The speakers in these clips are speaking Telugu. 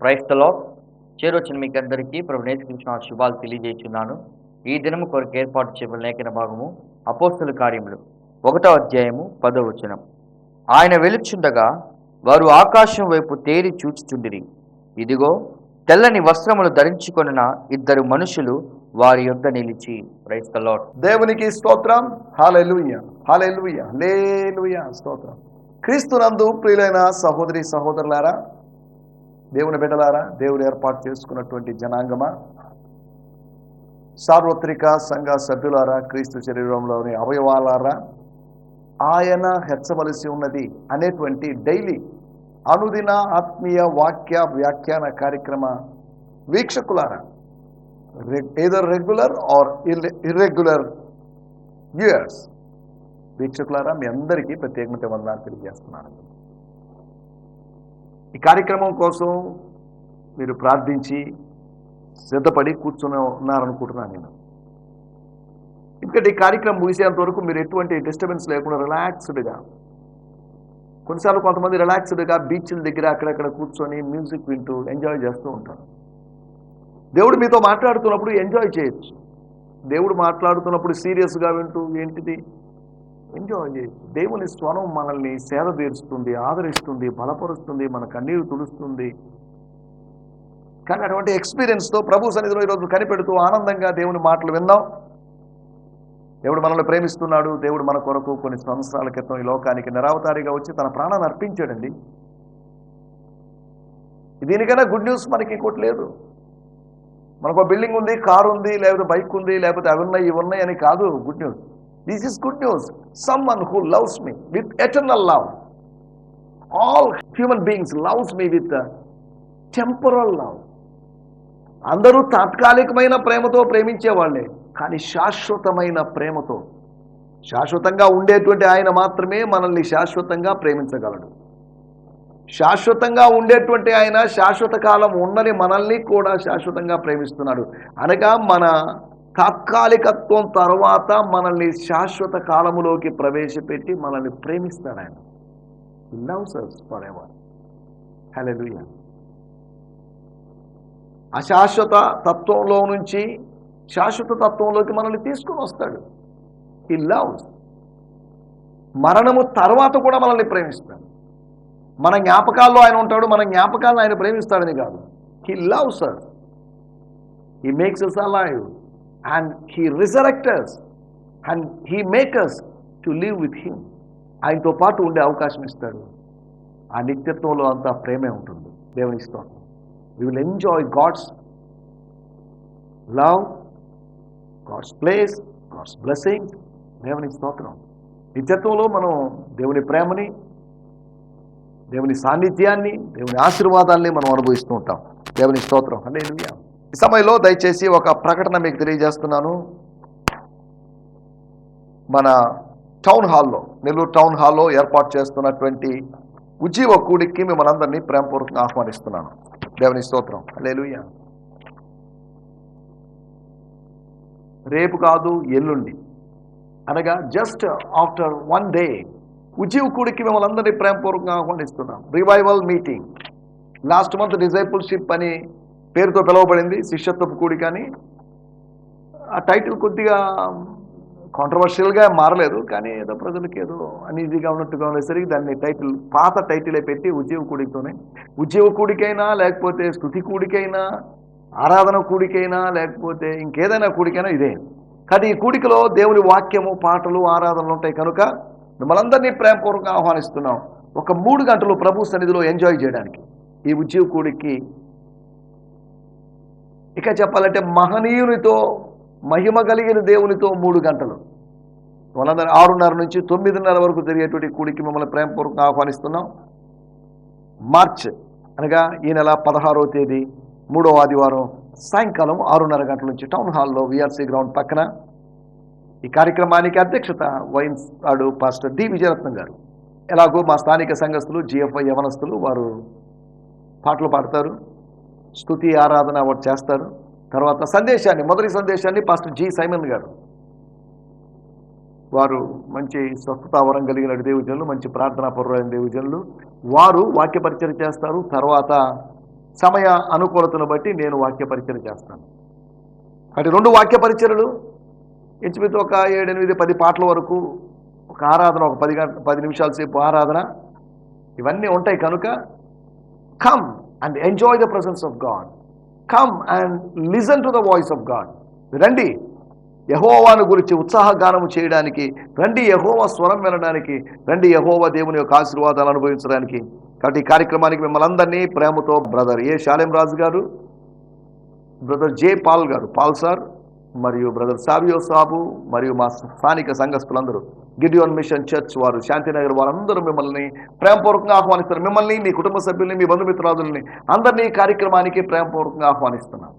క్రైస్తలో చేరొచ్చిన మీకు అందరికీ ప్రభు నేర్చుకుంటున్న శుభాలు తెలియజేస్తున్నాను. ఈ దినము కొరకు ఏర్పాటు చేయబడిన లేఖన భాగము అపోస్తుల కార్యములు. ఒకటో అధ్యాయము పదో వచనం. ఆయన వెలుచుండగా వారు ఆకాశం వైపు తేరి చూచుచుండిరి. ఇదిగో తెల్లని వస్త్రములు ధరించుకొనిన ఇద్దరు మనుషులు వారి యొద్ద నిలిచి. క్రైస్తలో దేవునికి స్తోత్రం. హాలెలుయ హాలెలుయ లేలుయ స్తోత్రం. క్రీస్తునందు ప్రియులైన సహోదరి సహోదరులారా దేవుని బిడ్డలారా దేవుడు ఏర్పాటు చేసుకున్నటువంటి జనాంగమా? సార్వత్రిక సంఘ సభ్యులారా క్రీస్తు శరీరంలోని అవయవాలారా? ఆయన హెచ్చవలసి ఉన్నది అనేటువంటి డైలీ అనుదిన ఆత్మీయ వాక్య వ్యాఖ్యాన కార్యక్రమ వీక్షకులారా. Either regular or irregular viewers వీక్షకులారా మీ అందరికీ ప్రత్యేకమైన వందనాలు తెలియజేస్తున్నాను. ఈ కార్యక్రమం కోసం మీరు ప్రార్థించి సిద్ధపడి కూర్చుని ఉన్నారనుకుంటున్నాను నేను. ఎందుకంటే ఈ కార్యక్రమం ముగిసేంత వరకు మీరు ఎటువంటి డిస్టర్బెన్స్ లేకుండా రిలాక్స్డ్గా కొన్నిసార్లు కొంతమంది రిలాక్స్డ్గా బీచ్ల దగ్గర అక్కడక్కడ కూర్చొని మ్యూజిక్ వింటూ ఎంజాయ్ చేస్తూ ఉంటారు. దేవుడు మీతో మాట్లాడుతున్నప్పుడు ఎంజాయ్ చేయొచ్చు. దేవుడు మాట్లాడుతున్నప్పుడు సీరియస్గా వింటూ ఏంటిది? ఎంజాయ్ చేయి దేవుని స్వరం మనల్ని సేద తీరుస్తుంది ఆదరిస్తుంది బలపరుస్తుంది మన కన్నీరు తుడుస్తుంది. కానీ అటువంటి ఎక్స్పీరియన్స్తో ప్రభు సన్నిధిలో ఈరోజు కనిపెడుతూ ఆనందంగా దేవుని మాటలు విందాం. దేవుడు మనల్ని ప్రేమిస్తున్నాడు దేవుడు మన కొరకు కొన్ని సంవత్సరాల క్రితం ఈ లోకానికి నిరావతారిగా వచ్చి తన ప్రాణాన్ని అర్పించాడండి. దీనికైనా గుడ్ న్యూస్ మనకి ఇంకోటి లేదు. మనకు బిల్డింగ్ ఉంది కారు ఉంది లేకపోతే బైక్ ఉంది లేకపోతే అవి ఉన్నాయి ఇవి ఉన్నాయి అని కాదు good news this is good news some one who loves me with eternal love all human beings loves me with temporal love అందరూ తాత్కాలికమైన ప్రేమతో ప్రేమించేవాళ్ళే కానీ శాశ్వతమైన ప్రేమతో శాశ్వతంగా ఉండేటువంటి ఆయన మాత్రమే మనల్ని శాశ్వతంగా ప్రేమించగలడు. శాశ్వతంగా ఉండేటువంటి ఆయన శాశ్వత కాలం ఉండని మనల్ని కూడా శాశ్వతంగా ప్రేమిస్తున్నాడు. అనగా మన తాత్కాలికత్వం తర్వాత మనల్ని శాశ్వత కాలములోకి ప్రవేశపెట్టి మనల్ని ప్రేమిస్తాడు ఆయన. లవ్ సర్స్ ఫర్ ఎవర్ హలో అశాశ్వత తత్వంలో నుంచి శాశ్వత తత్వంలోకి మనల్ని తీసుకుని వస్తాడు. ఈ లవ్ మరణము తర్వాత కూడా మనల్ని ప్రేమిస్తాడు. మన జ్ఞాపకాల్లో ఆయన ఉంటాడు మన జ్ఞాపకాలను ఆయన ప్రేమిస్తాడని కాదు. He love sir he makes అలా alive and he resurrects and he makes to live with him ఆయనతో పాటు ఉండే అవకాశం ఇస్తాడు. ఆ నిత్యత్వంలో అంతా ప్రేమే ఉంటుంది. దేవుని ఇస్తాం we will enjoy God's love God's place God's blessing దేవుని స్తోత్రం. నిత్యత్వంలో మనం దేవుని ప్రేమని దేవుని సాన్నిధ్యాన్ని దేవుని ఆశీర్వాదాన్ని మనం అనుభవిస్తూ ఉంటాం. దేవుని స్తోత్రం. అంటే ఈ సమయంలో దయచేసి ఒక ప్రకటన మీకు తెలియజేస్తున్నాను. మన టౌన్ హాల్లో నెల్లూరు టౌన్ హాల్లో ఏర్పాటు చేస్తున్నటువంటి ఉజీవ కూడికి మిమ్మల్ని అందరినీ ప్రేమపూర్వకంగా ఆహ్వానిస్తున్నాను. దేవుని స్తోత్రం. లేలుయ్య రేపు కాదు ఎల్లుండి. అనగా జస్ట్ ఆఫ్టర్ వన్ డే ఉజ్జీవ కూడికి మిమ్మల్ని అందరినీ ప్రేమపూర్వకంగా ఆహ్వానిస్తున్నాం revival meeting last month discipleship అని పేరుతో పిలువబడింది శిష్యత్వపు కూడి కానీ. ఆ టైటిల్ కొద్దిగా కాంట్రవర్షియల్గా మారలేదు కానీ ఏదో ప్రజలకు ఏదో అన్ఈజీగా ఉన్నట్టుగా ఉండేసరికి దాన్ని టైటిల్ పాత టైటిలే పెట్టి ఉద్యోగ కూడికతోనే ఉద్యోగ కూడికైనా లేకపోతే స్థుతి కూడికైనా ఆరాధన కూడికైనా లేకపోతే ఇంకేదైనా కూడికైనా ఇదే. కానీ ఈ కూడికలో దేవుని వాక్యము పాటలు ఆరాధనలు ఉంటాయి కనుక మిమ్మల్ని అందరినీ ప్రేమపూర్వకంగా ఆహ్వానిస్తున్నాం. ఒక మూడు గంటలు ప్రభు సన్నిధిలో ఎంజాయ్ చేయడానికి. ఈ ఉద్యోగ కూడికి ఇక చెప్పాలంటే మహనీయునితో మహిమ కలిగిన దేవునితో మూడు గంటలు. వాళ్ళందరూ ఆరున్నర నుంచి తొమ్మిదిన్నర వరకు జరిగేటువంటి కూడికి మిమ్మల్ని ప్రేమపూర్వకంగా ఆహ్వానిస్తున్నాం. మార్చ్ అనగా ఈ నెల పదహారవ తేదీ మూడవ ఆదివారం సాయంకాలం ఆరున్నర గంటల నుంచి టౌన్ హాల్లో విఆర్సీ గ్రౌండ్ పక్కన ఈ కార్యక్రమానికి అధ్యక్షత వహించాడు పాస్టర్ డి విజయరత్నం గారు. ఎలాగో మా స్థానిక సంఘస్థులు జిఎఫ్ఐ యవనస్తులు వారు పాటలు పాడతారు. స్తుతి ఆరాధన వాడు చేస్తారు. తర్వాత సందేశాన్ని మొదటి సందేశాన్ని పాస్టర్ జి సైమన్ గారు. వారు మంచి స్వస్థతావరం కలిగిన దేవుజనులు మంచి ప్రార్థనా పరులైన దేవుజనులు వారు వాక్యపరిచయం చేస్తారు. తర్వాత సమయ అనుకూలతను బట్టి నేను వాక్యపరిచయం చేస్తాను. అటు రెండు వాక్యపరిచయలు ఇంచుమించు ఒక ఏడెనిమిది పది పాటల వరకు ఒక ఆరాధన ఒక పది గంట పది నిమిషాల సేపు ఆరాధన. ఇవన్నీ ఉంటాయి కనుక come and enjoy the presence of God come and listen to the voice of God రండి. యహోవాను గురించి ఉత్సాహగానము చేయడానికి రండి యహోవా స్వరం వినడానికి రండి యహోవా దేవుని యొక్క ఆశీర్వాదాలు అనుభవించడానికి. కాబట్టి ఈ కార్యక్రమానికి మిమ్మల్ని అందరినీ ప్రేమతో బ్రదర్ ఏ శాలెం రాజు గారు? బ్రదర్ జే పాల్ గారు. Paul sir? మరియు బ్రదర్ సావియో సాబు మరియు మా స్థానిక సంఘస్థులందరూ గిడియోన్ మిషన్ చర్చ్ వారు శాంతినగర్ వారందరూ మిమ్మల్ని ప్రేమపూర్వకంగా ఆహ్వానిస్తారు. మిమ్మల్ని మీ కుటుంబ సభ్యుల్ని మీ బంధుమిత్రాదుల్ని అందరినీ ఈ కార్యక్రమానికి ప్రేమపూర్వకంగా ఆహ్వానిస్తున్నాం.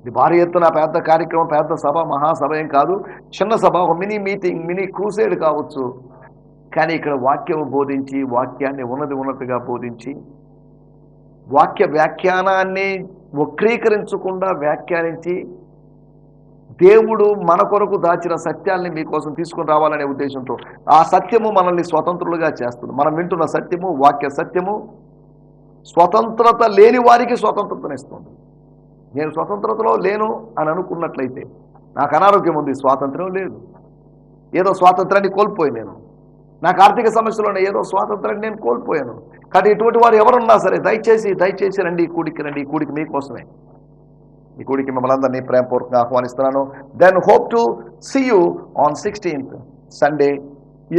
ఇది భారీ ఎత్తున పెద్ద కార్యక్రమం పెద్ద సభ మహాసభ ఏం కాదు. చిన్న సభ ఒక మినీ మీటింగ్ మినీ క్రూసేడ్ కావచ్చు. కానీ ఇక్కడ వాక్యం బోధించి వాక్యాన్ని ఉన్నది ఉన్నట్టుగా బోధించి వాక్య వ్యాఖ్యానాన్ని వక్రీకరించకుండా వ్యాఖ్యానించి దేవుడు మన కొరకు దాచిన సత్యాల్ని మీకోసం తీసుకొని రావాలనే ఉద్దేశంతో ఆ సత్యము మనల్ని స్వతంత్రులుగా చేస్తుంది. మనం వింటున్న సత్యము వాక్య సత్యము స్వతంత్రత లేని వారికి స్వతంత్రతనిస్తుంది. నేను స్వతంత్రతలో లేను అని అనుకున్నట్లయితే నాకు అనారోగ్యం ఉంది స్వాతంత్రం లేదు. ఏదో స్వాతంత్రాన్ని కోల్పోయి నేను. నాకు ఆర్థిక సమస్యలోనే ఏదో స్వాతంత్రాన్ని నేను కోల్పోయాను. కానీ ఇటువంటి వారు ఎవరున్నా సరే దయచేసి దయచేసి రండి ఈ కూడికి రండి ఈ కూడికి మీకోసమే. ఈ గుడికి మిమ్మల్ని అందరినీ ప్రేమపూర్వకంగా ఆహ్వానిస్తున్నాను. Then hope to see you on sixteenth Sunday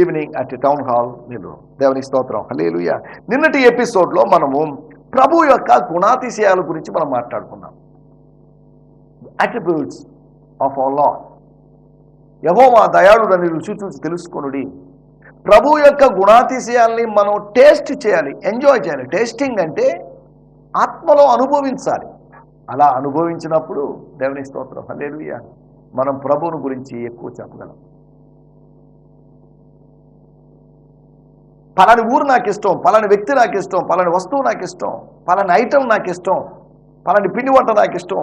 evening at town hall Nellore దేవుని స్తోత్రం. హలేలుయ నిన్నటి ఎపిసోడ్లో మనము ప్రభు యొక్క గుణాతిశయాల గురించి మనం మాట్లాడుకున్నాం. అట్రిబ్యూట్స్ ఆఫ్ అవర్ లాడ్ యహోవా దయాళుడని రుచి చూసి తెలుసుకొనుడి. ప్రభు యొక్క గుణాతిశయాల్ని మనం టేస్ట్ చేయాలి ఎంజాయ్ చేయాలి. టేస్టింగ్ అంటే ఆత్మలో అనుభవించాలి. అలా అనుభవించినప్పుడు దేవుని స్తోత్రం. హలేలుయ మనం ప్రభువుని గురించి ఎక్కువ చెప్పగలం. పలాని ఊరు నాకు ఇష్టం పలాని వ్యక్తి నాకు ఇష్టం పలాని వస్తువు నాకు ఇష్టం పలాని ఐటెం నాకు ఇష్టం పలాని పిండి వంట నాకు ఇష్టం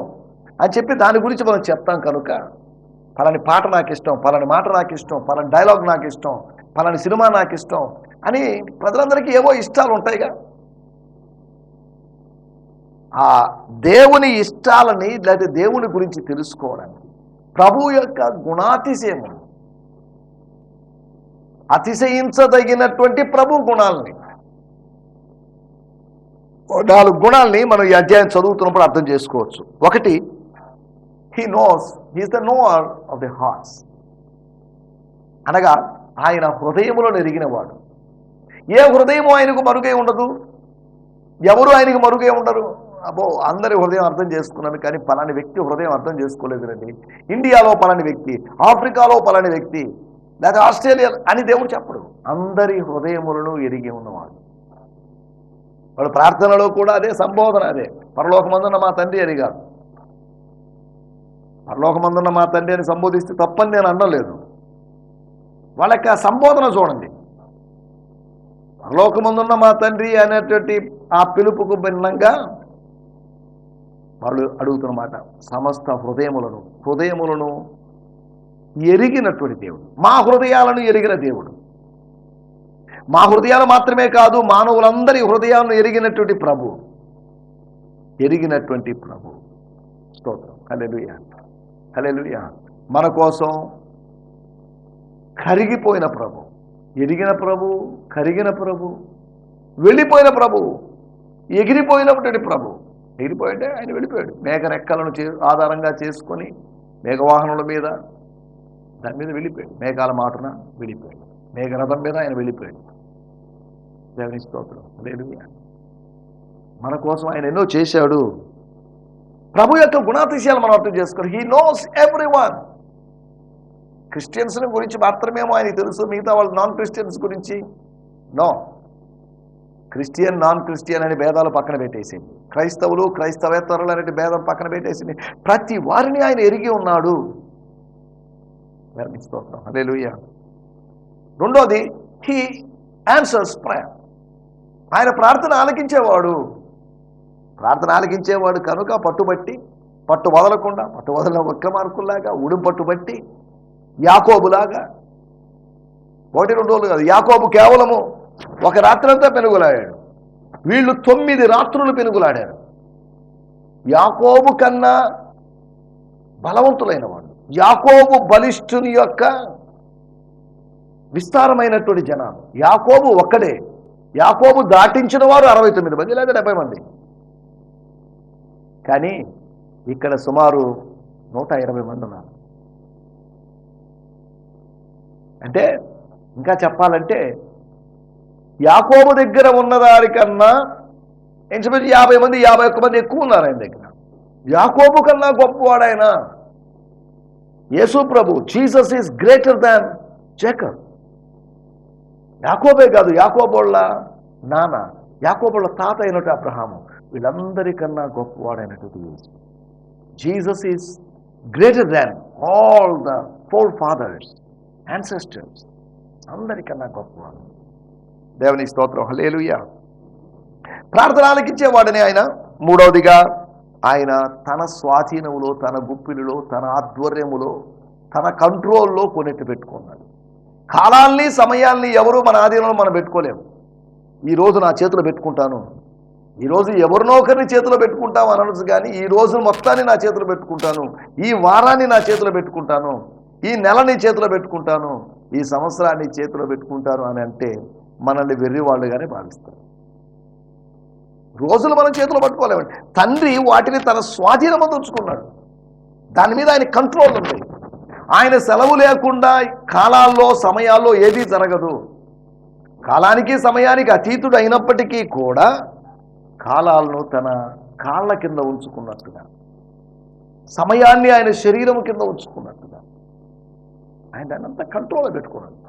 అని చెప్పి దాని గురించి మనం చెప్తాం కనుక పలాని పాట నాకు ఇష్టం పలాని మాట నాకు ఇష్టం పలాని డైలాగ్ నాకు ఇష్టం పలాని సినిమా నాకు ఇష్టం అని ప్రజలందరికీ ఏవో ఇష్టాలు ఉంటాయిగా. ఆ దేవుని ఇష్టాలని లేదా దేవుని గురించి తెలుసుకోవడానికి ప్రభు యొక్క గుణాతిశయము. అతిశయించదగినటువంటి ప్రభు గుణాలని. నాలుగు గుణాలని మనం ఈ అధ్యాయం చదువుతున్నప్పుడు అర్థం చేసుకోవచ్చు. ఒకటి he knows he's the knower of the hearts అనగా ఆయన హృదయములో నెరిగినవాడు. ఏ హృదయము ఆయనకు మరుగై ఉండదు? ఎవరు ఆయనకు మరుగై ఉండరు? అబ్బో అందరి హృదయం అర్థం చేసుకున్నాను కానీ పలాని వ్యక్తి హృదయం అర్థం చేసుకోలేదు రండి. ఇండియాలో పలాని వ్యక్తి ఆఫ్రికాలో పలాని వ్యక్తి లేదా ఆస్ట్రేలియా అని దేవుడు చెప్పడు. అందరి హృదయములను ఎరిగి ఉన్నవాడు. వాడు ప్రార్థనలో కూడా అదే సంబోధన అదే. పరలోకమందున్న మా తండ్రి అని కాదు. పరలోకమందున్న మా తండ్రి అని సంబోధిస్తే తప్పని నేను అనలేదు. వాళ్ళ యొక్క సంబోధన చూడండి. పరలోకమందున్న మా తండ్రి అనేటువంటి ఆ పిలుపుకు భిన్నంగా వాళ్ళు అడుగుతున్నమాట సమస్త హృదయములను హృదయములను ఎరిగినటువంటి దేవుడు. మా హృదయాలను ఎరిగిన దేవుడు. మా హృదయాలు మాత్రమే కాదు మానవులందరి హృదయాలను ఎరిగినటువంటి ప్రభు. ఎరిగినటువంటి ప్రభు. స్తోత్రం. హల్లెలూయా. హల్లెలూయా. మన కోసం కరిగిపోయిన ప్రభు. ఎరిగిన ప్రభు కరిగిన ప్రభు. వెళ్ళిపోయిన ప్రభు. ఎగిరిపోయినటువంటి ప్రభు. ఎగిరిపోయింటే ఆయన వెళ్ళిపోయాడు. మేఘ రెక్కలను చే ఆధారంగా చేసుకొని మేఘవాహనుల మీద దాని మీద వెళ్ళిపోయాడు. మేఘాల మాటన వెళ్ళిపోయాడు. మేఘరథం మీద ఆయన వెళ్ళిపోయాడు. దేవుని స్తోత్రం. లేదు మన కోసం ఆయన ఎన్నో చేశాడు. ప్రభు యొక్క గుణాతిశయాలు మనం అర్థం చేసుకోవాలి he knows every one Christians గురించి మాత్రమేమో ఆయనకి తెలుసు. మిగతా వాళ్ళు నాన్ క్రిస్టియన్స్ గురించి నో క్రిస్టియన్ నాన్ క్రిస్టియన్ అనే భేదాలు పక్కన పెట్టేసింది. క్రైస్తవులు క్రైస్తవేత్తరులు అనే భేదం పక్కన పెట్టేసింది. ప్రతి వారిని ఆయన ఎరిగి ఉన్నాడు. దేవునికి అదే లూయ రెండోది హీ ఆన్సర్స్ ప్రేయర్ ఆయన ప్రార్థన ఆలకించేవాడు. ప్రార్థన ఆలకించేవాడు కనుక పట్టుబట్టి పట్టు వదలకుండా పట్టు వదల వక్రమార్కుల్లాగా ఉడుం పట్టుబట్టి యాకోబులాగా. ఒకటి రెండు రోజులు కాదు. యాకోబు కేవలము ఒక రాత్రంతా పెనుగులాడాడు. వీళ్ళు తొమ్మిది రాత్రులు పెనుగులాడారు. యాకోబు కన్నా బలవంతులైన వాళ్ళు యాకోబు బలిష్ఠుని యొక్క విస్తారమైనటువంటి జనాలు. యాకోబు ఒక్కడే. యాకోబు దాటించిన వారు అరవై తొమ్మిది మంది లేదా డెబ్బై మంది. కానీ ఇక్కడ సుమారు నూట ఇరవై మంది ఉన్నారు. అంటే ఇంకా చెప్పాలంటే యాకోబు దగ్గర ఉన్నదానికన్నా ఇంచుమించు యాభై మంది యాభై ఒక్క మంది ఎక్కువ ఉన్నారు ఆయన దగ్గర. యాకోబు కన్నా గొప్పవాడాయన యేసు ప్రభు Jesus is greater than Jacob. యాకోబే కాదు యాకోబోళ్ళ నాన్న యాకోబోళ్ళ తాత అయినట్టు అబ్రహాము. వీళ్ళందరికన్నా గొప్పవాడైనటువంటి Yesu. Jesus is greater than all the four fathers ancestors అందరికన్నా గొప్పవాడు. దేవుని స్తోత్రం. హలేలుయ్య ప్రార్థన ఆలకించేవాడని ఆయన. మూడవదిగా ఆయన తన స్వాధీనములో తన గుప్పిలిలో తన ఆధ్వర్యములో తన కంట్రోల్లో కొనెట్టు పెట్టుకున్నాడు. కాలాల్ని సమయాల్ని ఎవరు మన ఆధీనంలో మనం పెట్టుకోలేము. ఈరోజు నా చేతిలో పెట్టుకుంటాను. ఈరోజు ఎవరినో ఒకరిని చేతిలో పెట్టుకుంటాం అనొచ్చు కానీ ఈ రోజు మొత్తాన్ని నా చేతిలో పెట్టుకుంటాను. ఈ వారాన్ని నా చేతిలో పెట్టుకుంటాను. ఈ నెలని చేతిలో పెట్టుకుంటాను. ఈ సంవత్సరాన్ని చేతిలో పెట్టుకుంటాను అని అంటే మనల్ని వెర్రివాళ్ళుగానే భావిస్తారు. రోజులు మనం చేతిలో పట్టుకోలేమండి. తండ్రి వాటిని తన స్వాధీనం ఉంచుకున్నాడు. దాని మీద ఆయన కంట్రోల్ ఉంది. ఆయన సెలవు లేకుండా కాలాల్లో సమయాల్లో ఏదీ జరగదు. కాలానికి సమయానికి అతీతుడు అయినప్పటికీ కూడా కాలాలను తన కాళ్ళ కింద ఉంచుకున్నట్టుగా సమయాన్ని ఆయన శరీరం కింద ఉంచుకున్నట్టుగా ఆయన దాన్ని అంతా కంట్రోల్లో పెట్టుకున్నాడు.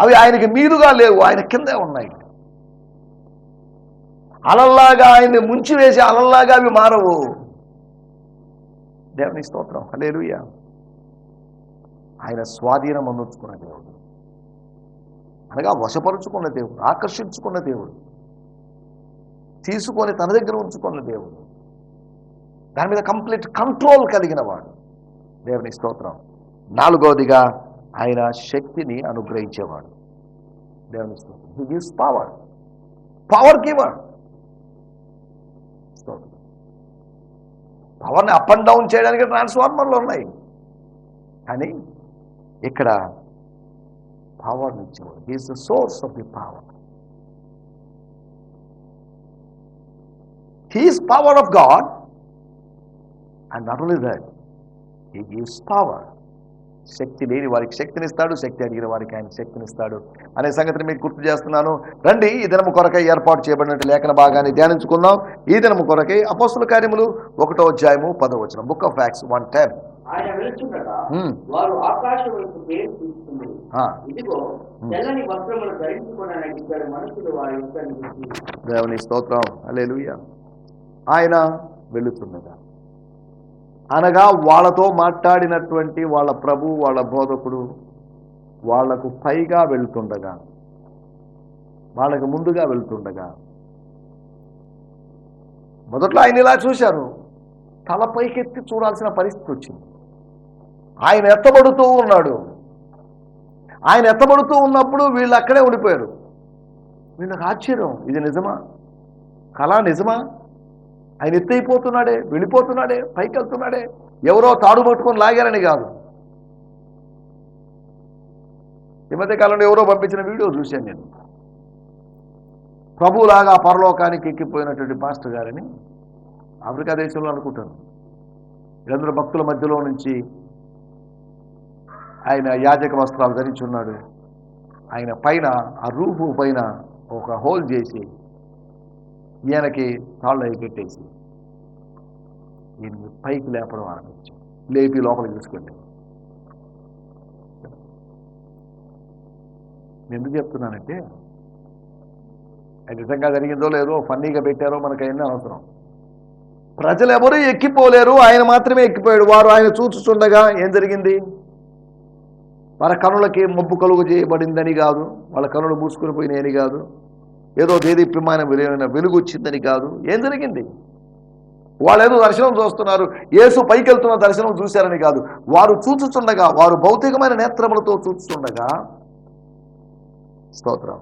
అవి ఆయనకి మీదుగా లేవు ఆయన కిందే ఉన్నాయి. అలల్లాగా ఆయన్ని ముంచి వేసి అలల్లాగా అవి మారవు. దేవుని స్తోత్రం. హలేలుయ ఆయన స్వాధీనం అందుకున్న దేవుడు. అనగా వశపరుచుకున్న దేవుడు ఆకర్షించుకున్న దేవుడు తీసుకొని తన దగ్గర ఉంచుకున్న దేవుడు. దాని మీద కంప్లీట్ కంట్రోల్ కలిగిన వాడు. దేవుని స్తోత్రం. నాలుగవదిగా ఆయన శక్తిని అనుగ్రహించేవాడు. దేవుని స్తోత్రం. He gives power power giver స్తోత్రం. పవర్ని అప్ అండ్ డౌన్ చేయడానికి ట్రాన్స్ఫార్మర్లు ఉన్నాయి. కానీ ఇక్కడ పవర్ని ఇచ్చేవాడు. He's the source of the power he's power of God and not only that he gives power శక్తి లేని వారికి శక్తినిస్తాడు శక్తి అడిగిన వారికి ఆయన శక్తినిస్తాడు. అనే సంగతిని మీకు గుర్తు చేస్తున్నాను. రండి ఈ దినము కొరకై ఏర్పాటు చేయబడినట్టు లేఖన భాగాన్ని ధ్యానించుకుందాం. ఈ దినము కొరకై అపోస్తుల కార్యములు ఒకటో అధ్యాయము పదో వచ్చిన బుక్ ఆఫ్ ఫ్యాక్స్ వన్ టెన్. దేవుని స్తోత్రం. అలేలుయ్య ఆయన వెళుతున్నదా అనగా వాళ్ళతో మాట్లాడినటువంటి వాళ్ళ ప్రభు వాళ్ళ బోధకుడు వాళ్ళకు పైగా వెళ్తుండగా వాళ్ళకు ముందుగా వెళ్తుండగా. మొదట్లో ఆయన ఇలా చూశారు తల పైకెత్తి చూడాల్సిన పరిస్థితి వచ్చింది. ఆయన ఎత్తబడుతూ ఉన్నాడు. ఆయన ఎత్తబడుతూ ఉన్నప్పుడు వీళ్ళు అక్కడే ఉండిపోయారు. వీళ్ళకి ఆశ్చర్యం ఇది నిజమా? కళ నిజమా? ఆయన ఎత్తైపోతున్నాడే వెళ్ళిపోతున్నాడే పైకి వెళ్తున్నాడే ఎవరో తాడు పట్టుకొని లాగారని కాదు. ఈ మధ్య కాలంలో ఎవరో పంపించిన వీడియో చూశాను నేను. ప్రభువులాగా పరలోకానికి ఎక్కిపోయినటువంటి పాస్టర్ గారని ఆఫ్రికా దేశంలో అనుకుంటాను. వీళ్ళందరూ భక్తుల మధ్యలో నుంచి ఆయన యాజక వస్త్రాలు ధరించి ఉన్నాడు ఆయన పైన ఆ రూపు పైన ఒక హోల్ చేసి ఈయనకి తాళ్ళు అవి పెట్టేసి ఈయన్ని పైకి లేపడం ఆరంభించాం లేపి లోపలికి తీసుకెళ్ళి నేను ఎందుకు చెప్తున్నానంటే అది నిజంగా జరిగిందో లేదో ఫన్నీగా పెట్టారో మనకు అయినా అవసరం ప్రజలు ఎవరూ ఎక్కిపోలేరు ఆయన మాత్రమే ఎక్కిపోయాడు. వారు ఆయన చూచుచుండగా ఏం జరిగింది? వాళ్ళ కనులకి మబ్బు కలుగు చేయబడిందని కాదు వాళ్ళ కనులు మూసుకుని పోయినాయని కాదు ఏదో దేదీప్యమైన విలువైన వెలుగు వచ్చిందని కాదు. ఏం జరిగింది? వాళ్ళు ఏదో దర్శనం చూస్తున్నారు. యేసు పైకి వెళ్తున్న దర్శనం చూశారని కాదు. వారు చూచుచుండగా వారు భౌతికమైన నేత్రములతో చూచుచుండగా స్తోత్రం.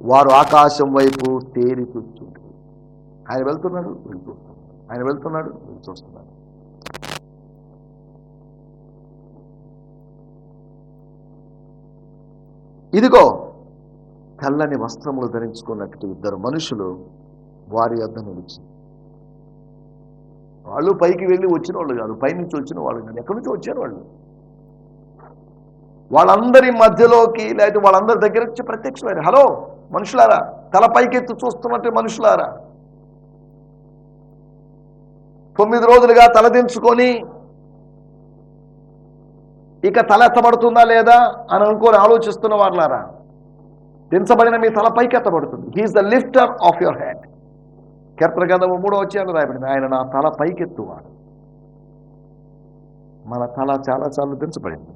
వారు ఆకాశం వైపు తేరి చూస్తుంటారు ఆయన వెళ్తున్నాడు వీళ్ళు ఆయన వెళ్తున్నాడు వీళ్ళు చూస్తున్నాడు. ఇదిగో తెల్లని వస్త్రములు ధరించుకున్నట్టు ఇద్దరు మనుషులు వారి యొద్ద నిలిచి. వాళ్ళు పైకి వెళ్ళి వచ్చిన వాళ్ళు కాదు పైనుంచి వచ్చిన వాళ్ళు కాదు ఎక్కడి నుంచి వచ్చారు వాళ్ళు. వాళ్ళందరి మధ్యలోకి లేకపోతే వాళ్ళందరి దగ్గర వచ్చి ప్రత్యక్షమైన హలో మనుషులారా తల పైకెత్తి చూస్తున్నట్టు మనుషులారా. తొమ్మిది రోజులుగా తలదించుకొని ఇక తల ఎత్తబడుతుందా లేదా అని అనుకొని ఆలోచిస్తున్న వాళ్ళారా దించబడిన మీ తల పైకెత్తబడుతుంది. He's the lifter of your hand కీర్తన గంధము మూడో వచ్చాను రాయబడింది. ఆయన నా తల పైకెత్తువాడు. మన తల చాలా చాలా దించబడింది.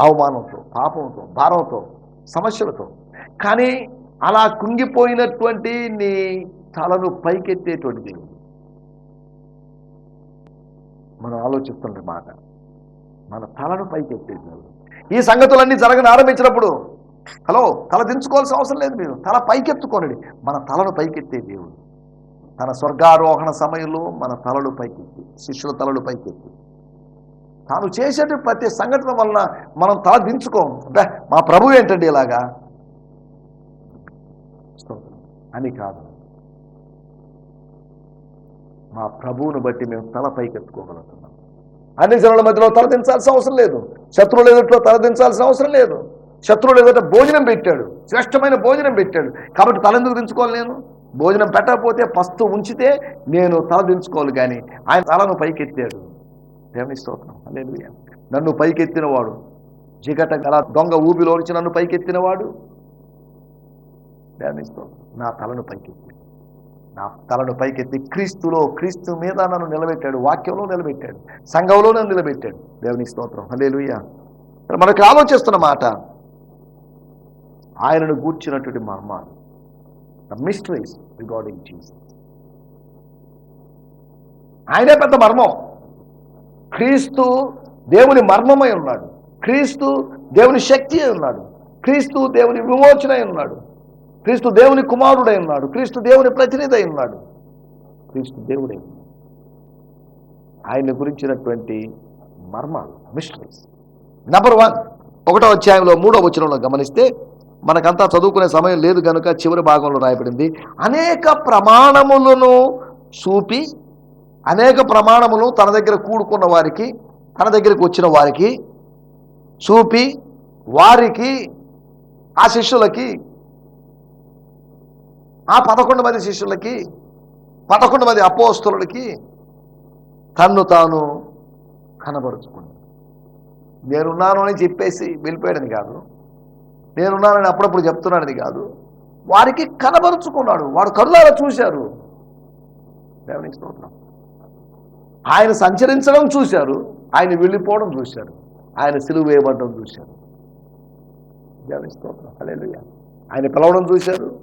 అవమానంతో పాపంతో భారంతో సమస్యలతో. కానీ అలా కుంగిపోయినటువంటి నీ తలను పైకెత్తేటువంటి దేవుడు మనం ఆలోచిస్తుంటే మాట. మన తలను పైకెత్తే దేవుడు ఈ సంగతులన్నీ జరగని ఆరంభించినప్పుడు హలో తల దించుకోవాల్సిన అవసరం లేదు మీరు. తల పైకెత్తుకోనండి మన తలను పైకెత్తే దేవుడు. తన స్వర్గారోహణ సమయంలో మన తలలు పైకెత్తి శిష్యుల తలలు పైకెత్తి. తాను చేసే ప్రతి సంఘటన వలన మనం తల దించుకోం. అంటే మా ప్రభు ఏంటండి ఇలాగా? అని కాదు. మా ప్రభువును బట్టి మేము తల పైకెత్తుకోగలుగుతున్నాం. అన్ని జనుల మధ్యలో తలదించాల్సిన అవసరం లేదు. శత్రువుల ఎదుట్లో తలదించాల్సిన అవసరం లేదు. శత్రువుల ఎదుట భోజనం పెట్టాడు. శ్రేష్టమైన భోజనం పెట్టాడు. కాబట్టి తలెందుకు దించుకోవాలి నేను? భోజనం పెట్టకపోతే పస్తు ఉంచితే నేను తల దించుకోవాలి కానీ ఆయన తలను పైకెత్తాడు. దేవుని స్తోత్రం. హల్లెలూయా. నన్ను పైకెత్తినవాడు. జిగట గల దొంగ ఊపిలో నుంచి నన్ను పైకెత్తినవాడు. దేవుని స్తోత్రం. నా తలను పైకెత్తి. నా తలను పైకెత్తి క్రీస్తులో క్రీస్తు మీద నన్ను నిలబెట్టాడు. వాక్యంలో నిలబెట్టాడు. సంఘంలో నన్ను నిలబెట్టాడు. దేవుని స్తోత్రం. హల్లెలూయా. మరి మనకు ఆలోచిస్తున్న మాట ఆయనను గూర్చినటువంటి మర్మాలు. ద మిస్టరీస్ రిగార్డింగ్ జీసస్ ఆయనే పెద్ద మర్మం. క్రీస్తు దేవుని మర్మమై ఉన్నాడు. క్రీస్తు దేవుని శక్తి అయి ఉన్నాడు. క్రీస్తు దేవుని విమోచన అయి ఉన్నాడు. క్రీస్తు దేవుని కుమారుడై ఉన్నాడు. క్రీస్తు దేవుని ప్రతినిధి అయి ఉన్నాడు. క్రీస్తు దేవుడై. ఆయన గురించినటువంటి మర్మాలు మిస్టరీస్ నెంబర్ వన్ ఒకటో అధ్యాయంలో మూడో వచనంలో గమనిస్తే మనకంతా చదువుకునే సమయం లేదు కనుక చివరి భాగంలో రాయబడింది. అనేక ప్రమాణములను చూపి అనేక ప్రమాణములు తన దగ్గర కూడుకున్న వారికి తన దగ్గరికి వచ్చిన వారికి చూపి వారికి ఆ శిష్యులకి ఆ పదకొండు మంది శిష్యులకి పదకొండు మంది అపోస్తులకి తన్ను తాను కనబరుచుకున్నాడు. నేనున్నాను అని చెప్పేసి వెళ్ళిపోయాడని కాదు. నేనున్నానని అప్పుడప్పుడు చెప్తున్నాడని కాదు. వారికి కనబరుచుకున్నాడు. వాడు కరులారా చూశారు. దేవునికి స్తోత్రం. ఆయన సంచరించడం చూశారు. ఆయన వెళ్ళిపోవడం చూశారు. ఆయన సిలువ వేయబడడం చూశారు. దేవునికి స్తోత్రం. ఆయన పిలవడం చూశారు.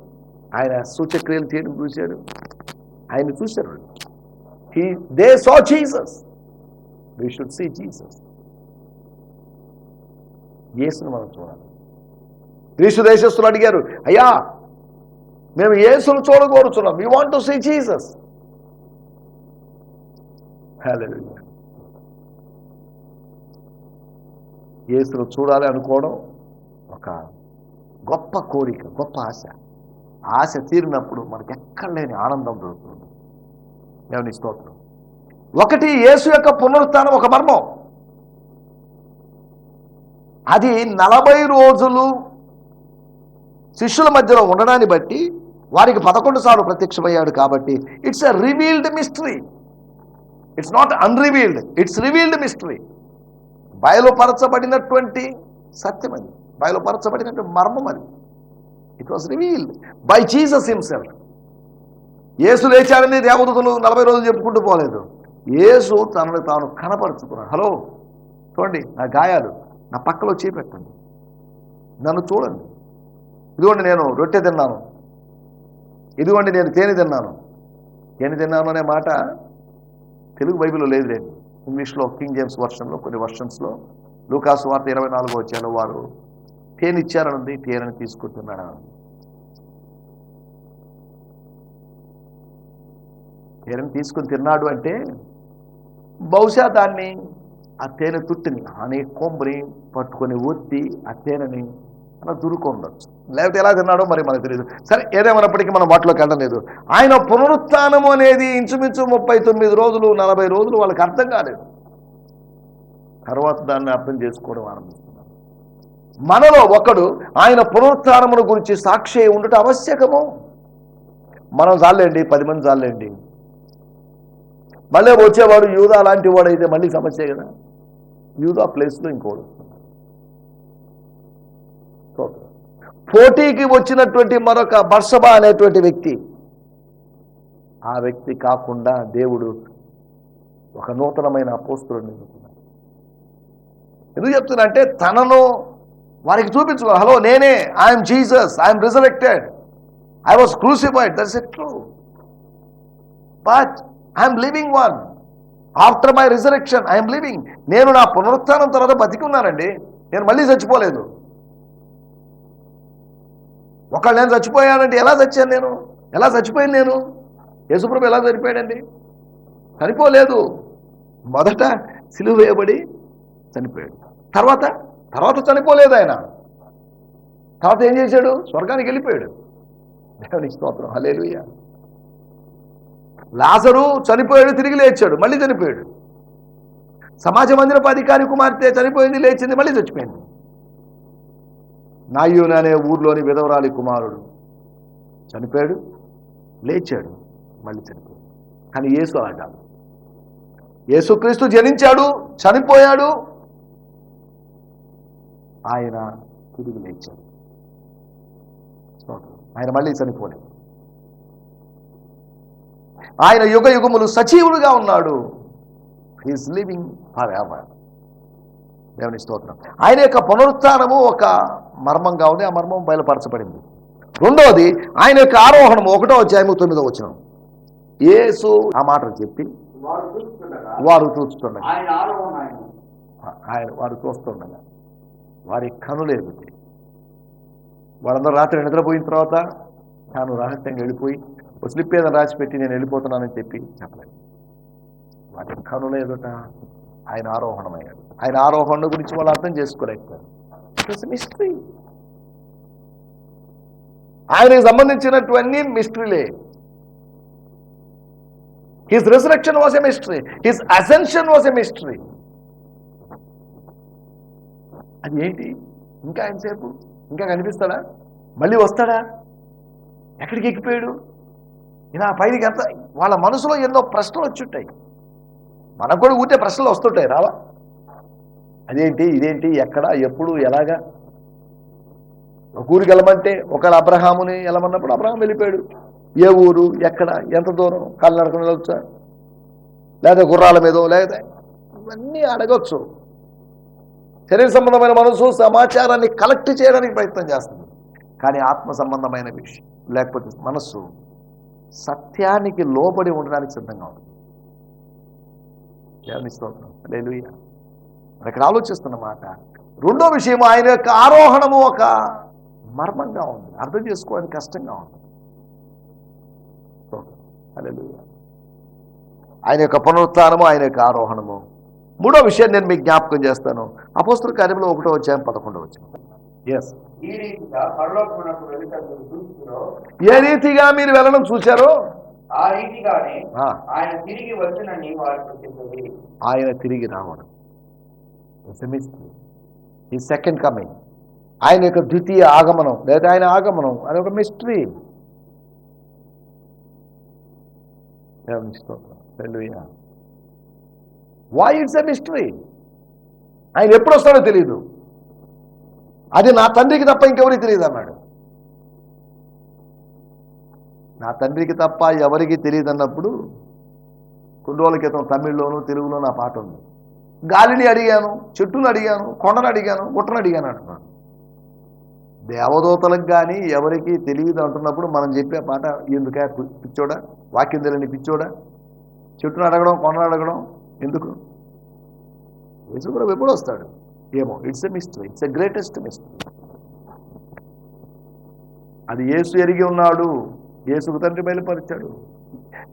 ఆయన సూచక్రియలు చేయడం చూశారు. ఆయన చూశారు. He they saw Jesus we should see Jesus యేసును మనం చూడాలి. గ్రీసు దేశస్తులు అడిగారు అయ్యా మేము యేసును చూడగోరుచున్నాం. You want to see Jesus ఏసును చూడాలి అనుకోవడం ఒక గొప్ప కోరిక గొప్ప ఆశ. ఆశ తీరినప్పుడు మనకి ఎక్కడ లేని ఆనందం దొరుకుతుంది. దేవుని స్తోత్రం. ఒకటి యేసు యొక్క పునరుత్నం ఒక మర్మం. అది నలభై రోజులు శిష్యుల మధ్యలో ఉండడాన్ని బట్టి వారికి పదకొండు సార్లు ప్రత్యక్షమయ్యాడు కాబట్టి it's a revealed mystery it's not unrevealed it's revealed mystery బయలుపరచబడినటువంటి సత్యం అది. బయలుపరచబడినటువంటి మర్మం అది. It was revealed by Jesus himself Yesu లేచాడని దేవదూతలు నలభై రోజులు చెప్పుకుంటూ పోలేదు. యేసు తనను తాను కనపరుచుకున్నాడు. హలో చూడండి నా గాయాలు నా పక్కలో చేపెట్టండి. నన్ను చూడండి. ఇదిగోండి నేను రొట్టె తిన్నాను. ఇదిగోండి నేను తేనె తిన్నాను. తేనె తిన్నాను అనే మాట తెలుగు బైబిల్లో లేదు లేదు ఇంగ్లీష్లో కింగ్ జేమ్స్ వర్షన్లో కొన్ని వర్షన్స్లో. లూకాసు వార్త ఇరవై నాలుగో వచ్చాను వారు తేనె తేనిచ్చారనుంది తేనెని తీసుకుంటున్నాడు తేనెని తీసుకుని తిన్నాడు అంటే బహుశా దాన్ని ఆ తేనె తుట్టిని అనే కొంబని పట్టుకొని ఒత్తి ఆ తేనెని అలా దురుకొండొచ్చు లేకపోతే ఎలా తిన్నాడో మరి మనకు తెలియదు సరే ఏదేమైనప్పటికీ మనం వాటిలోకి వెళ్ళలేదు ఆయన పునరుత్నము అనేది ఇంచుమించు ముప్పై తొమ్మిది రోజులు నలభై రోజులు వాళ్ళకి అర్థం కాలేదు. తర్వాత దాన్ని అర్థం చేసుకోవడం ఆరంభిస్తున్నారు. మనలో ఒకడు ఆయన పునరుత్నమును గురించి సాక్షి ఉండటం ఆవశ్యకము. మనం చాలండి పది మంది చాలండి మళ్ళీ వచ్చేవాడు యూదా లాంటి వాడైతే మళ్ళీ సమస్య కదా. యూదా ప్లేస్లో ఇంకోడు. స్తోత్రం. పోటీకి వచ్చినటువంటి మరొక బర్షబా అనేటువంటి వ్యక్తి. ఆ వ్యక్తి కాకుండా దేవుడు ఒక నూతనమైన అపోస్తులను ఎన్నుకున్నాడు. ఎందుకు చెప్తున్నా అంటే తనను వారికి చూపించుకో హలో నేనే I'm Jesus I'm resurrected I was crucified that's it true but I'm living one after my resurrection I'm living నేను నా పునరుత్థానం తర్వాత బతికి ఉన్నానండి. నేను మళ్ళీ చచ్చిపోలేదు. ఒకళ్ళు నేను చచ్చిపోయానంటే ఎలా చచ్చాను నేను? ఎలా చచ్చిపోయాను నేను? యేసుప్రభు ఎలా చనిపోయాడండి? చనిపోలేదు. మొదట సిలువ వేయబడి చనిపోయాడు. తర్వాత తర్వాత చనిపోలేదు ఆయన. తర్వాత ఏం చేశాడు? స్వర్గానికి వెళ్ళిపోయాడు. దేవునికి స్తోత్రం. హలేలుయ్య లాజరు చనిపోయాడు తిరిగి లేచాడు మళ్ళీ చనిపోయాడు. సమాజ మందిరపు అధికారి కుమార్తె చనిపోయింది లేచింది మళ్ళీ చచ్చిపోయింది. నాయ్యూన్ అనే ఊర్లోని విధవరాలి కుమారుడు చనిపోయాడు లేచాడు మళ్ళీ చనిపోయాడు. కానీ యేసు అలా కాదు యేసుక్రీస్తు జనించాడు చనిపోయాడు. ఆయన తిరిగి లేచాడు. ఆయన మళ్ళీ చనిపోలేదు. ఆయన యుగ యుగములు సజీవుడుగా ఉన్నాడు. హీస్ లివింగ్ ఫర్ ఎవర్ దేవుని స్తోత్రం. ఆయన యొక్క పునరుత్థానము ఒక మర్మంగా ఉంది. ఆ మర్మం బయలుపరచబడింది. రెండవది ఆయన యొక్క ఆరోహణము ఒకటో అధ్యాయము తొమ్మిదో వచ్చిన యేసు ఆ మాటలు చెప్పి వారు చూస్తుండగా ఆయన వారు చూస్తుండగా వారి కనులేదు వాళ్ళందరూ రాత్రి నిద్రపోయిన తర్వాత తాను రహస్యంగా వెళ్ళిపోయి స్లిప్ ఏదైనా రాసి పెట్టి నేను వెళ్ళిపోతున్నానని చెప్పి చెప్పలేదు. వాటి కనులేదట ఆయన ఆరోహణమయ్యాడు ఆయన ఆరోహణ గురించి వాళ్ళు అర్థం చేసుకోలేకపోయారు. మిస్టరీ ఆయనకి సంబంధించినటువన్నీ మిస్టరీలే his resurrection was a mystery his ascension was a mystery అది ఏంటి? ఇంకా ఎంతసేపు? ఇంకా కనిపిస్తాడా? మళ్ళీ వస్తాడా? ఎక్కడికి ఎక్కిపోయాడు? ఇలా పైకి ఎంత? వాళ్ళ మనసులో ఎన్నో ప్రశ్నలు వచ్చుంటాయి మనకు కూడా ఊటే ప్రశ్నలు వస్తుంటాయి రావా? అదేంటి ఇదేంటి ఎక్కడ ఎప్పుడు ఎలాగా? ఒక ఊరికి వెళ్ళమంటే ఒకళ్ళు అబ్రహాముని వెళ్ళమన్నప్పుడు అబ్రహాం వెళ్ళిపోయాడు. ఏ ఊరు ఎక్కడ ఎంత దూరం కాళ్ళు నడకని వెళ్ళొచ్చా? లేదా గుర్రాల మీదో లేదా ఇవన్నీ అడగచ్చు. శరీర సంబంధమైన మనసు సమాచారాన్ని కలెక్ట్ చేయడానికి ప్రయత్నం చేస్తుంది. కానీ ఆత్మ సంబంధమైన విషయం లేకపోతే మనస్సు సత్యానికి లోబడి ఉండడానికి సిద్ధంగా ఉంది దేవుని స్తోత్రం హల్లెలూయా. మరి ఇక్కడ ఆలోచిస్తున్న మాట. రెండో విషయం ఆయన యొక్క ఆరోహణము ఒక మర్మంగా ఉంది. అర్థం చేసుకోవడానికి కష్టంగా ఉంది. హల్లెలూయా. ఆయన యొక్క పునరుత్థానము ఆయన యొక్క ఆరోహణము. మూడో విషయం నేను మీకు జ్ఞాపకం చేస్తాను. అపోస్తుల కార్యంలో ఒకటో వచ్చాయం పదకొండో వచ్చాం ఎస్ ఏ రీతిగా మీరు వెళ్ళడం చూశారో? ఆ రీతిగానే ఆయన తిరిగి వచ్చినని వారికి చెప్పింది ఆయన తిరిగి రావడం. ఈ సెకండ్ కమింగ్ ఆయన యొక్క ద్వితీయ ఆగమనం. లేదా ఆయన ఆగమనం. అది ఒక mystery why it's a mystery ఆయన ఎప్పుడు వస్తాడో తెలియదు అది నా తండ్రికి తప్ప ఇంకెవరికి తెలియదు అన్నాడు. నా తండ్రికి తప్ప ఎవరికి తెలియదు అన్నప్పుడు కొన్ని రోజుల క్రితం తమిళ్ళోను తెలుగులో నా పాట ఉంది. గాలిని అడిగాను చెట్టును అడిగాను కొండను అడిగాను గుట్టను అడిగాను అంటున్నాను. దేవదూతలకు కానీ ఎవరికి తెలియదు అంటున్నప్పుడు మనం చెప్పే పాట ఎందుక పిచ్చోడా? వాక్యం తెలియని పిచ్చోడా? చెట్టును అడగడం కొండను అడగడం ఎందుకు? యేసు కూడా ఎప్పుడు వస్తాడు? ఏమో it's a mystery it's a greatest mystery అది యేసు ఎరిగి ఉన్నాడు. యేసుకు తండ్రి బయలుపరిచాడు.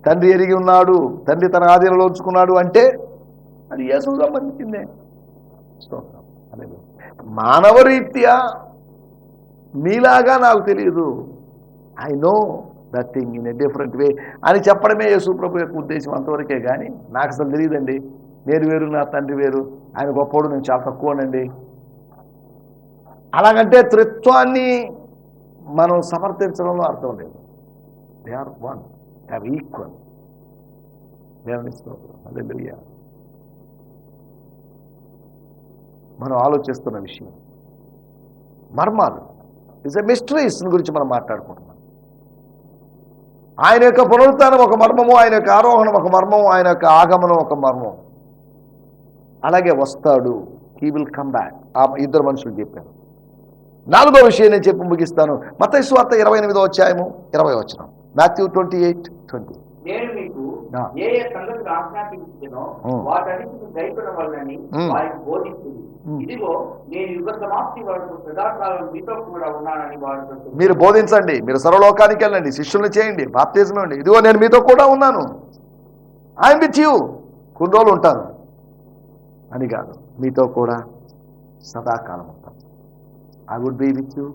తండ్రి ఎరిగి ఉన్నాడు తండ్రి తన ఆధీనంలో ఉంచుకున్నాడు అంటే అది యేసుకు సంబంధించిందే. అనేది మానవ రీత్యా మీలాగా నాకు తెలియదు. I know that thing in a different way అని చెప్పడమే యేసు ప్రభు యొక్క ఉద్దేశం అంతవరకే కానీ నాకు అసలు తెలియదండి. నేను వేరు నా తండ్రి వేరు. ఆయన గొప్పవాడు నేను చాలా తక్కువనండి. అలాగంటే త్రిత్వాన్ని మనం సమర్థించడంలో అర్థం లేదు. They are one they are equal దేవుని స్తోత్రం మనం ఆలోచిస్తున్న విషయం. మర్మాలు. ఇస్ ఎ మిస్టరీస్ గురించి మనం మాట్లాడుకుంటున్నాం. ఆయన యొక్క పునరుత్నం ఒక మర్మము ఆయన యొక్క ఆరోహణం ఒక మర్మము ఆయన యొక్క ఆగమనం ఒక మర్మం అలాగే వస్తాడు. హీ విల్ కమ్ బ్యాక్ ఆ ఇద్దరు మనుషులు చెప్పారు. నాలుగో విషయం నేను చెప్పి ముగిస్తాను. మత స్వార్థ ఇరవై ఎనిమిదో అధ్యాయము ఇరవై వచ్చినాము మాథ్యూ ట్వంటీ ఎయిట్ ట్వంటీ నేను మీకు ఆ. ఏ ఏ సంగతులు ఆజ్ఞాపించానో ఉం. వాటన్నిటిని గైకొన వల్లని ఉం. వారికి బోధించింది ఉం. ఇదిగో నేను యుగ సమాప్తి వరకు సదాకాలం మీతో కూడా ఉన్నానని వారితో చెప్పాను. మీరు బోధించండి మీరు సర్వలోకానికి వెళ్ళండి శిష్యుల్ని చేయండి బాప్తిజం ఇవ్వండి ఇదిగో నేను మీతో కూడా ఉన్నాను ఐఎమ్ విత్ యూ కొన్ని రోజులు ఉంటాను అని కాదు మీతో కూడా సదాకాలం ఉంటాను I would be with you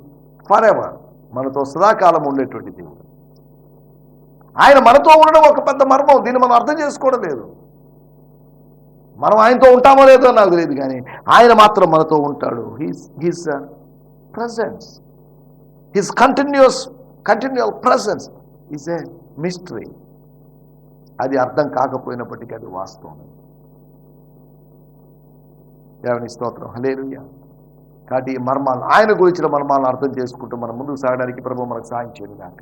for ever మనతో సదాకాలం ఉండేటువంటి దేవుడు ఆయన మనతో ఉండడం ఒక పెద్ద మర్మం. దీన్ని మనం అర్థం చేసుకోవడం లేదు. మనం ఆయనతో ఉంటామో లేదో నాకు తెలియదు కానీ ఆయన మాత్రం మనతో ఉంటాడు. He's he's presence his continuous continual presence is a mystery అది అర్థం కాకపోయినప్పటికీ అది వాస్తవం. దేవుని స్తోత్రం. హలేలుయ్య కాబట్టి ఈ మర్మాలు ఆయన గురించిన మర్మాలను అర్థం చేసుకుంటూ మనం ముందుకు సాగడానికి ప్రభు మనకు సాయం చేయదు కాక